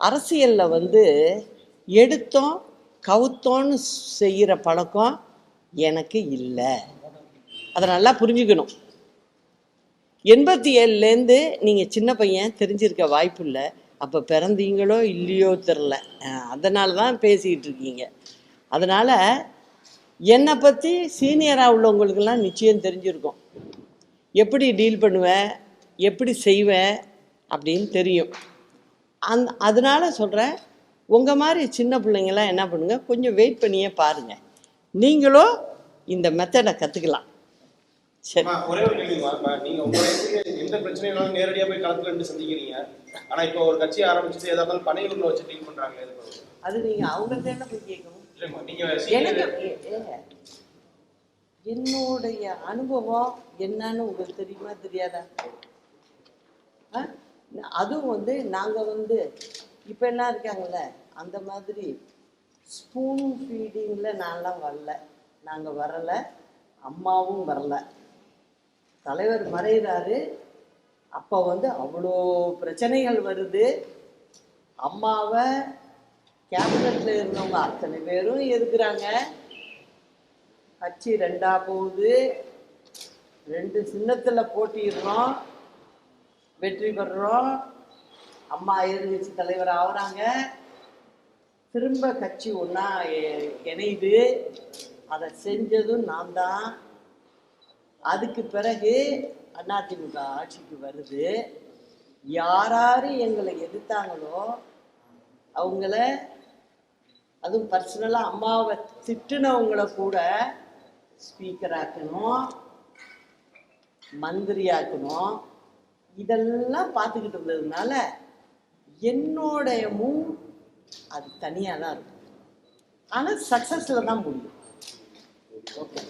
அரசியலில் வந்து எடுத்தோம் கவுத்தோன்னு செய்கிற பழக்கம் எனக்கு இல்லை. அதை நல்லா புரிஞ்சுக்கணும். எண்பத்தி ஏழுலேருந்து நீங்கள் சின்ன பையன் தெரிஞ்சிருக்க வாய்ப்பு இல்லை அப்போ பிறந்தீங்களோ இல்லையோ தெரில. அதனால தான் பேசிக்கிட்டு இருக்கீங்க. அதனால் என்னை பற்றி சீனியராக உள்ளவங்களுக்கெல்லாம் நிச்சயம் தெரிஞ்சிருக்கும். எப்படி டீல் பண்ணுவேன் எப்படி செய்வேன் அப்படின்னு தெரியும். அந் அதனால சொல்கிறேன் உங்கள் மாதிரி சின்ன பிள்ளைங்களாம் என்ன பண்ணுங்க கொஞ்சம் வெயிட் பண்ணியே பாருங்கள் நீங்களும் இந்த மெத்தடை கற்றுக்கலாம் சரி. ஒரே ஒரு நீங்க உங்க எந்த பிரச்சனையும் நேரடியா போய் களத்துல இருந்து சந்திக்கிறீங்க? ஆனா இப்போ ஒரு கட்சி ஆரம்பிச்சுட்டு ஏதா இருந்தாலும் பனையூர்ல வச்சு டீல் பண்றாங்க. அது நீங்கள் அவங்கள்ட்ட என்ன போய் கேட்கணும்? நீங்க என்னுடைய அனுபவம் என்னன்னு உங்களுக்கு தெரியுமா தெரியாதா? அதுவும் வந்து நாங்கள் வந்து இப்போ எல்லாம் இருக்காங்கல்ல அந்த மாதிரி ஸ்பூன் ஃபீடிங்கில் நான்லாம் வரல. நாங்கள் வரலை. அம்மாவும் வரல. தலைவர் மறைகிறாரு அப்போ வந்து அவ்வளோ பிரச்சனைகள் வருது. அம்மாவை கேபினட்டில் இருந்தவங்க அத்தனை பேரும் இருக்கிறாங்க கட்சி ரெண்டா போகுது. ரெண்டு சின்னத்தில் போட்டிடுறோம் வெற்றி பெறுறோம். அம்மா எதிர்கட்சி தலைவர் ஆகுறாங்க. திரும்ப கட்சி ஒன்றா இணையுது. அதை செஞ்சதும் நான் தான். அதுக்கு பிறகு அதிமுக ஆட்சிக்கு வருது. யாராரு எங்களை எதிர்த்தாங்களோ அவங்கள அதுவும் பர்சனலாக அம்மாவை திட்டுனவங்களை கூட ஸ்பீக்கர் ஆக்கணும் மந்திரி ஆக்கணும் இதெல்லாம் பார்த்துக்கிட்டு இருந்ததுனால என்னோடைய மூவ் அது தனியாக தான் இருக்கும் ஆனால் சக்ஸஸில் தான் முடியும். ஓகே